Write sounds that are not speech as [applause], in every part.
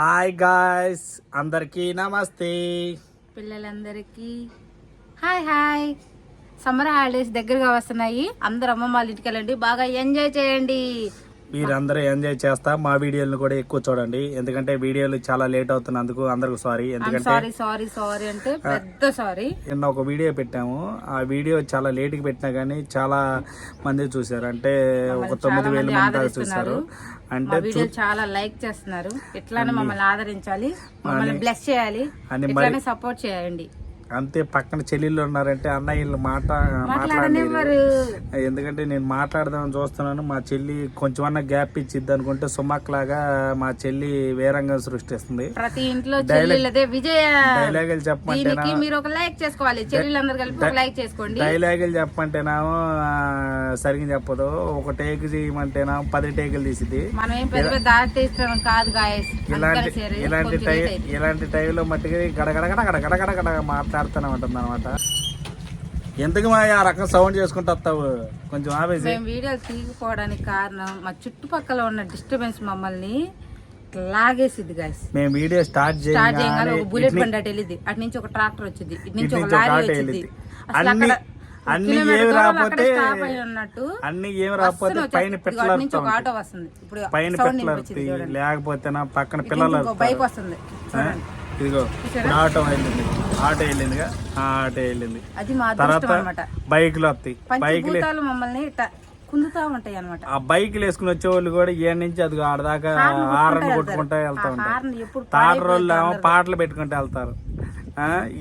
Hi guys అందరికీ నమస్తే. పిల్లలందరికీ. Hi hi. సమ్మర్ హాలిడేస్ దగ్గరగా వస్తున్నాయి. అందరు అమ్మమ్మ వాళ్ళ ఇంటికి వెళ్ళండి. బాగా ఎంజాయ్ చేయండి. మీరందరూ ఎంజాయ్ చేస్తా. మా వీడియోలను కూడా ఎక్కువ చూడండి. ఎందుకంటే వీడియోలు చాలా లేట్ అవుతున్నందుకు అందరికి సారీ ఎందుకంటే సారీ సారీ సారీ అంటే పెద్ద సారీ నిన్న ఒక వీడియో పెట్టాము. ఆ వీడియో చాలా లేట్కి పెట్టినా కానీ చాలా మంది చూశారు. అంటే ఒక తొమ్మిది వేల మంది దాకా చూశారు. అంటే వీడియోలు చాలా లైక్ చేస్తున్నారు. ఇట్లానే మమ్మల్ని ఆదరించాలి. మమ్మల్ని బ్లెస్ చేయాలి. ఇట్లానే సపోర్ట్ చేయండి. అంతే పక్కన చెల్లెళ్ళు ఉన్నారంటే అన్నయ్యలు మాట మాట్లాడలేరు. మాట్లాడనివ్వరు ఎందుకంటే నేను మాట్లాడదామని చూస్తున్నాను. మా చెల్లి కొంచెమన్నా గ్యాప్ ఇచ్చిద్ది అనుకుంటే సుమక్ లాగా మా చెల్లి వేరంగా సృష్టిస్తుంది. ప్రతి ఇంట్లో డైలాగులు చెప్పమంటేనా? దీనికి మీరు ఒక లైక్ చేసుకోవాలి. చెల్లెళ్ళందరూ కలిపి ఒక లైక్ చేసుకోండి. డైలాగులు చెప్పమంటేనేమో ఆ, సరిగ్గా చెప్పదు. ఒక టేక్ చేయమంటేనా? పది టేకులు తీసిద్ది. మనం ఏం పెద్ద పెద్ద ఆర్టిస్ట్ కాదు ఇలాంటి ఇలాంటి టై ఇలాంటి టైంలో మట్టికి గడగడగడ గడగడగడ మాట్లాడుతూనే ఉంటుంది అనమాట ఎందుకు మా ఆ రకం సౌండ్ చేసుకుంటూ వస్తావు. కొంచెం ఆపేసి. మేము వీడియోలు తీయకపోవడానికి కారణం మా చుట్టుపక్కల ఉన్న డిస్టర్బెన్స్ మమ్మల్ని లాగేసిద్ది గాయస్ మేము వీడియో స్టార్ట్ స్టార్ట్ చేయగానే చేయగానే ఒక బుల్లెట్ బండి అటు వెళ్ళింది అటు నుంచి ఒక ట్రాక్టర్ వచ్చింది ఇటు నుంచి ఒక లారీ వచ్చింది. అసలు అన్ని అక్కడ ఏమి రాకపోతే అన్ని ఏమి రాకపోతే పైన ఇప్పుడు పైన చూడండి. లేకపోతే నా పక్కన పిల్లలు బైక్ వస్తుంది. ఇదిగో ఆటో వెళ్ళింది. ఆటో వెళ్ళిందిగా. ఆ ఆటో వెళ్ళింది. అది మా తర్వాత బైకులు వస్తాయి బైకులు మమ్మల్ని కుందుతా ఉంటాయి అనమాట ఆ బైకులు వేసుకుని వచ్చే వాళ్ళు కూడా ఏ నుంచి అది ఆడదాకా హారన్ కొట్టుకుంటూ వెళ్తా ఉంటారు. రోజులు ఏమో పాటలు పెట్టుకుంటూ వెళ్తారు.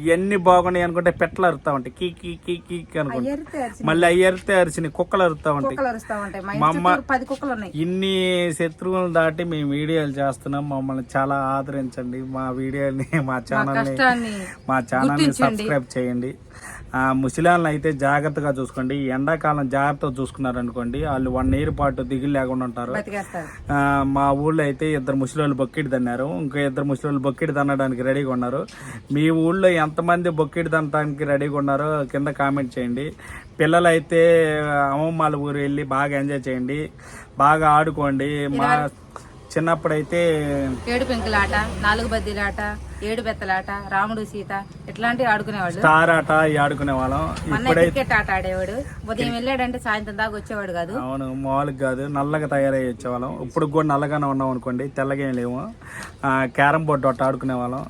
ఇవన్నీ బాగున్నాయి అనుకుంటే పెట్లు అరుతా ఉంటాయి. కీ కీ కీ కీ అనుకుంటా. మళ్ళీ అయ్యరితే అరిచినాయి. కుక్కలు అరుతా ఉంటాయి. మా ఉన్నాయి. ఇన్ని శత్రువులు దాటి మేము వీడియోలు చేస్తున్నాం. మమ్మల్ని చాలా ఆదరించండి. మా వీడియోని మా ఛానల్ని మా ఛానల్ని సబ్స్క్రైబ్ చేయండి. ఆ ముసలాళ్ళని అయితే జాగ్రత్తగా చూసుకోండి. ఎండాకాలం జాగ్రత్తగా చూసుకున్నారు అనుకోండి వాళ్ళు వన్ ఇయర్ పాటు దిగులు లేకుండా ఉంటారు. మా ఊళ్ళో అయితే ఇద్దరు ముసలోళ్ళు బొక్కిడి తన్నారు. ఇంకా ఇద్దరు ముసలోళ్ళు బొక్కిడి తన్నడానికి రెడీగా ఉన్నారు. మీ ఊళ్ళో ఎంతమంది బొక్కిడి తన్నడానికి రెడీగా ఉన్నారో కింద కామెంట్ చేయండి. పిల్లలు అయితే అమ్మమ్మాల ఊరు వెళ్ళి బాగా ఎంజాయ్ చేయండి. బాగా ఆడుకోండి. మా చిన్నప్పుడైతే ఏడు పెంకులాట నాలుగు బద్దీలాట ఏడు బెత్తలాట రాముడు సీత ఇట్లాంటివి ఆడుకునేవాళ్ళు. స్టార్ ఆట ఆడుకునే వాళ్ళం క్రికెట్ ఆట ఆడేవాడు. ఉదయం వెళ్ళాడంటే సాయంత్రం దాకా వచ్చేవాడు కాదు. అవును మామూలుగా కాదు. నల్లగా తయారయ్యి వచ్చేవాళ్ళం. ఇప్పుడు కూడా నల్లగానే ఉన్నాం అనుకోండి తెల్లగా లేవు. ఆ, క్యారమ్ బోర్డు అట్ట ఆడుకునే వాళ్ళం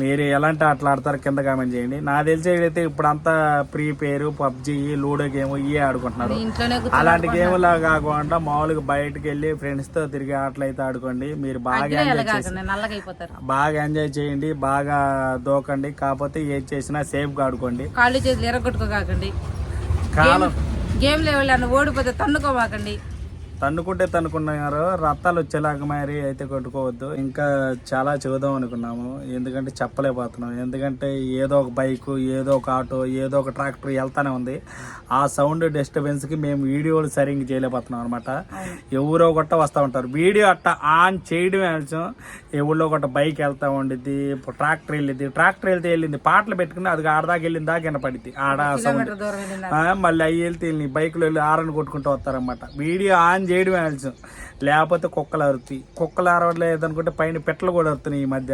మీరు ఎలాంటి ఆటలు ఆడతారు కింద కామెంట్ చేయండి. నా తెలిసేదైతే ఇప్పుడు అంతా ఫ్రీ పేరు పబ్జి లూడో గేమ్ ఇవే ఆడుకుంటున్నారు. ఇంట్లోనే అలాంటి గేమ్లా కాకుండా మామూలుగా బయటకు వెళ్ళి ఫ్రెండ్స్తో తిరిగే ఆటలు అయితే ఆడుకోండి. మీరు బాగా ఎంజాయ్ బాగా ఎంజాయ్ చేయండి. బాగా దూకండి కాకపోతే ఏది చేసినా సేఫ్గా ఆడుకోండి. కాళ్ళు చేతులు ఎరగొట్టుకోకండి కాలం గేమ్ లెవెల్ అన్న ఓడిపోతే తన్నుకోమాకండి. తన్నుకుంటే తన్నుకున్నారు రత్తాలు వచ్చేలాగా మరి అయితే కొట్టుకోవద్దు. ఇంకా చాలా చెబుదాం అనుకున్నాము. ఎందుకంటే చెప్పలేకపోతున్నాం. ఎందుకంటే ఏదో ఒక బైక్ ఏదో ఒక ఆటో ఏదో ఒక ట్రాక్టర్ వెళ్తానే ఉంది. ఆ సౌండ్ డిస్టర్బెన్స్కి మేము వీడియోలు సరిగ్గా చేయలేకపోతున్నాం అనమాట ఎవరో ఒకట వస్తూ ఉంటారు. వీడియో అట్ట ఆన్ చేయడమే ఆలస్యం. ఎవరో ఒకట బైక్ వెళ్తా ఉండిద్ది ట్రాక్టర్ వెళ్ళింది ట్రాక్టర్ వెళ్తే వెళ్ళింది పాటలు పెట్టుకుని అది ఆడదాకా వెళ్ళింది దాకా వినపడిద్ది. ఆడ సౌండ్. మళ్ళీ అవి వెళ్తే వెళ్ళి బైకులు వెళ్ళి ఆరని కొట్టుకుంటూ వస్తారన్నమాట. వీడియో ఆన్ చేయడమే ఆలస్యం లేకపోతే కుక్కలు అరుతాయి. కుక్కలు అరవట్లేదు అనుకుంటే పైన పెట్టలు కూడా అరుతున్నాయి ఈ మధ్య.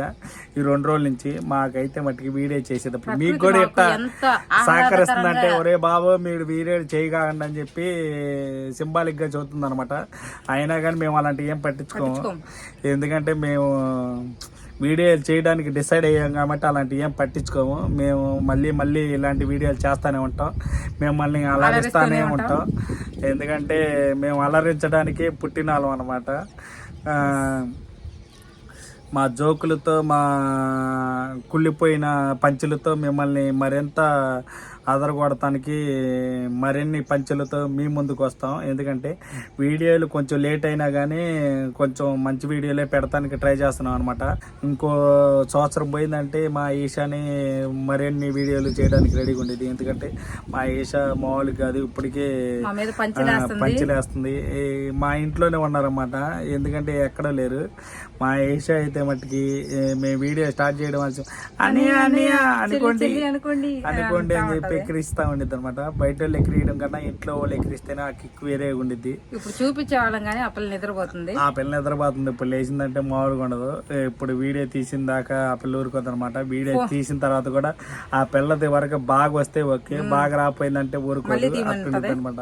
ఈ రెండు రోజుల నుంచి మాకైతే మట్టికి వీడియో చేసేటప్పుడు మీకు కూడా ఇట్లా ఎంత సహకరిస్తుందంటే ఒరే బాబు మీరు వీడియో చేయకండి అని చెప్పి సింబాలిక్గా చదువుతుంది అనమాట అయినా కానీ మేము అలాంటివి ఏం పట్టించుకోము. ఎందుకంటే మేము వీడియోలు చేయడానికి డిసైడ్ అయ్యాం కాబట్టి అలాంటివి ఏం పట్టించుకోము. మేము మళ్ళీ మళ్ళీ ఇలాంటి వీడియోలు చేస్తూనే ఉంటాం. మిమ్మల్ని అలరిస్తూనే ఉంటాం. ఎందుకంటే మేము అలరించడానికి పుట్టిన వాళ్ళం అనమాట మా జోకులతో మా కుళ్ళిపోయిన పంచులతో మిమ్మల్ని మరింత అదరగొడటానికి మరిన్ని పంచులతో మీ ముందుకు వస్తాం. ఎందుకంటే వీడియోలు కొంచెం లేట్ అయినా కానీ కొంచెం మంచి వీడియోలే పెడతానికి ట్రై చేస్తున్నాం అనమాట ఇంకో సంవత్సరం పోయిందంటే మా ఈషాని మరిన్ని వీడియోలు చేయడానికి రెడీగా ఉండేది. ఎందుకంటే మా ఈషా మామూలు కాదు ఇప్పటికే పంచలేస్తుంది. మా ఇంట్లోనే ఉన్నారన్నమాట. ఎందుకంటే ఎక్కడ లేరు. మా ఏషా అయితే మట్టుకి మేము వీడియో స్టార్ట్ చేయడం అని అనుకోండి. అనుకోండి. అని చెప్పి ఎక్కిరిస్తా ఉండిద్ది అనమాట బయట వాళ్ళు ఎక్కిరియడం కన్నా ఇంట్లో వాళ్ళు ఎక్కిరిస్తేనే ఆ కిక్ వేరే ఉండిద్ది. ఇప్పుడు చూపించే వాళ్ళం కానీ ఆ పిల్ల నిద్రపోతుంది. ఆ పిల్ల నిద్రపోతుంది. ఇప్పుడు లేచిందంటే మామూలుగా ఉండదు. ఇప్పుడు వీడియో తీసిన దాకా ఆ పిల్ల ఊరుకోదు అనమాట వీడియో తీసిన తర్వాత కూడా ఆ పిల్లది వరకు బాగా వస్తే ఓకే. బాగా రాపోయిందంటే ఊరుకోదు. అనమాట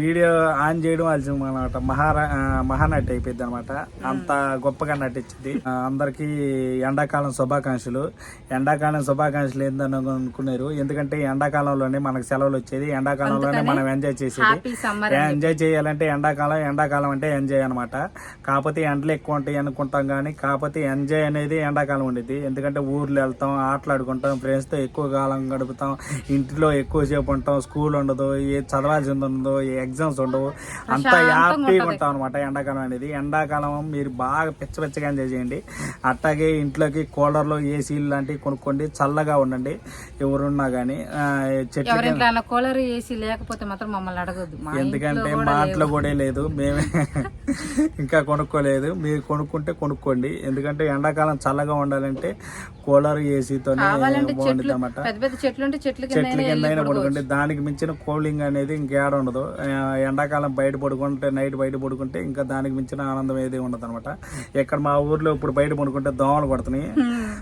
వీడియో ఆన్ చేయడం వాళ్ళ అనమాట మహారా మహానటి అయిపోయింది అనమాట అంత గొప్పగా నటించింది. అందరికీ ఎండాకాలం శుభాకాంక్షలు. ఎండాకాలం శుభాకాంక్షలు ఏందని అనుకున్నారు ఎందుకంటే ఎండాకాలంలోనే మనకు సెలవులు వచ్చేది. ఎండాకాలంలోనే మనం ఎంజాయ్ చేసేది. ఎంజాయ్ చేయాలంటే ఎండాకాలం ఎండాకాలం అంటే ఎంజాయ్ అనమాట కాకపోతే ఎండలు ఎక్కువ ఉంటాయి అనుకుంటాం కానీ కాకపోతే ఎంజాయ్ అనేది ఎండాకాలం ఉండేది ఎందుకంటే ఊర్లు వెళ్తాం ఆటలాడుకుంటాం ఫ్రెండ్స్తో ఎక్కువ కాలం గడుపుతాం ఇంటిలో ఎక్కువ సేపు ఉంటాం స్కూల్ ఉండదు ఏ చదవాల్సింది ఉండదు ఏ ఎగ్జామ్స్ ఉండవు. అంతా హ్యాపీగా ఉంటాం అనమాట ఎండాకాలం అనేది. ఎండాకాలం మీరు బాగా పిచ్చ పిచ్చగా ఎంజాయ్ చేయండి. అట్టాగే ఇంట్లోకి కూలర్లు ఏసీలు లాంటివి కొనుక్కోండి చల్లగా ఉండండి. ఎవరున్నా కానీ చెట్లు కూలర్ ఏసీ లేకపోతే మాత్రం మమ్మల్ని అడగొద్దు. ఎందుకంటే మాటలో కూడా లేదు. మేమే [laughs] ఇంకా కొనుక్కోలేదు. మీరు కొనుక్కుంటే కొనుక్కోండి. ఎందుకంటే ఎండాకాలం చల్లగా ఉండాలంటే కూలర్ ఏసీతోనే కావాలంటే బాగుంటుంది చెట్లు అనమాట కింద పడుకుంటే దానికి మించిన కూలింగ్ అనేది ఇంకేడ ఉండదు. ఎండాకాలం బయట పడుకుంటే నైట్ బయట పడుకుంటే ఇంకా దానికి మించిన ఆనందం ఏది ఉండదు అనమాట ఇక్కడ మా ఊర్లో ఇప్పుడు బయట పడుకుంటే దోమలు కొడుతున్నాయి.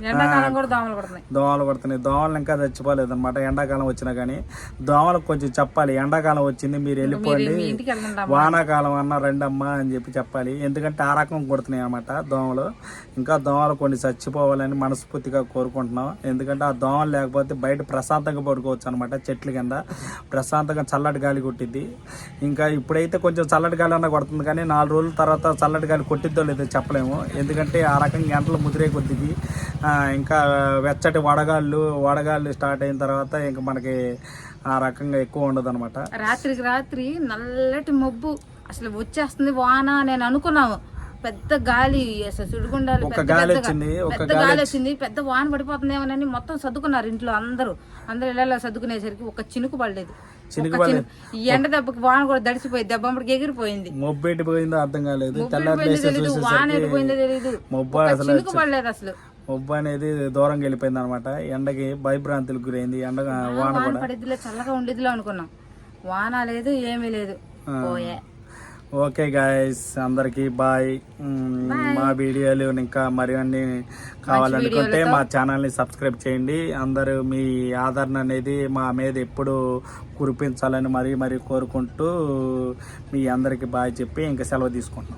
దోమలు పడుతున్నాయి దోమలు పడుతున్నాయి దోమలు ఇంకా చచ్చిపోలేదు అనమాట ఎండాకాలం వచ్చినా కానీ దోమలకు కొంచెం చెప్పాలి. ఎండాకాలం వచ్చింది మీరు వెళ్ళిపోండి. వానాకాలం అన్న రెండమ్మా అని చెప్పి చెప్పాలి. ఎందుకంటే ఆ రకం కొడుతున్నాయి అనమాట దోమలు. ఇంకా దోమలు కొన్ని చచ్చిపోవాలని మనస్ఫూర్తిగా కోరుకుంటున్నాం. ఎందుకంటే ఆ దోమలు లేకపోతే బయట ప్రశాంతంగా పడుకోవచ్చు అనమాట చెట్ల కింద. ప్రశాంతంగా చల్లటి గాలి కొట్టిద్ది. ఇంకా ఇప్పుడైతే కొంచెం చల్లటి గాలి అన్న కొడుతుంది కానీ నాలుగు రోజుల తర్వాత చల్లటి గాలి కొట్టిద్దో లేదో చెప్పలేము. ఎందుకంటే ఆ రకంగా గంటలు ముదిరే కొద్దికి ఆ, ఇంకా వెచ్చటి వడగాళ్ళు వడగాళ్ళు స్టార్ట్ అయిన తర్వాత ఇంకా మనకి ఆ రకంగా ఎక్కువ ఉండదు అనమాట రాత్రికి రాత్రి నల్లటి మబ్బు. అసలు వచ్చేస్తుంది వాన నేను అనుకున్నాము పెద్ద గాలి అసలు సుడిగుండాలు ఒక పెద్ద గాలి. వచ్చింది ఒక పెద్ద గాలి వచ్చింది పెద్ద వాన పడిపోతుందేమోనని మొత్తం సర్దుకున్నారు ఇంట్లో అందరూ. అందరూ ఇళ్ళలో సర్దుకునేసరికి ఒక చినుకు పడలేదు. చినుకు ఎండ దెబ్బకి వాన కూడా దడిచిపోయింది దెబ్బ అప్పటికి ఎగిరిపోయింది. మొబ్బు ఎటు పోయిందో అర్థం కాలేదు. వాన ఎటు పోయిందో అసలు చినుకు పడలేదు అసలు. మొబ్బు అనేది దూరంగా వెళ్ళిపోయింది అనమాట ఎండకి భయభ్రాంతులకు గురైంది. ఎండ వాన వాన కూడా. పడిద్దిలే చల్లగా ఉండిద్దిలే అనుకున్నాం. వాన లేదు ఏమీ లేదు. పోయే. ఓకే గాయస్ అందరికి బాయ్. మా వీడియోలు ఇంకా మరివన్నీ కావాలనుకుంటే మా ఛానల్ని సబ్స్క్రైబ్ చేయండి. అందరూ మీ ఆదరణ అనేది మా మీద ఎప్పుడు కురిపించాలని మరీ మరీ కోరుకుంటూ మీ అందరికి బాయ్ చెప్పి ఇంకా సెలవు తీసుకుంటున్నాం.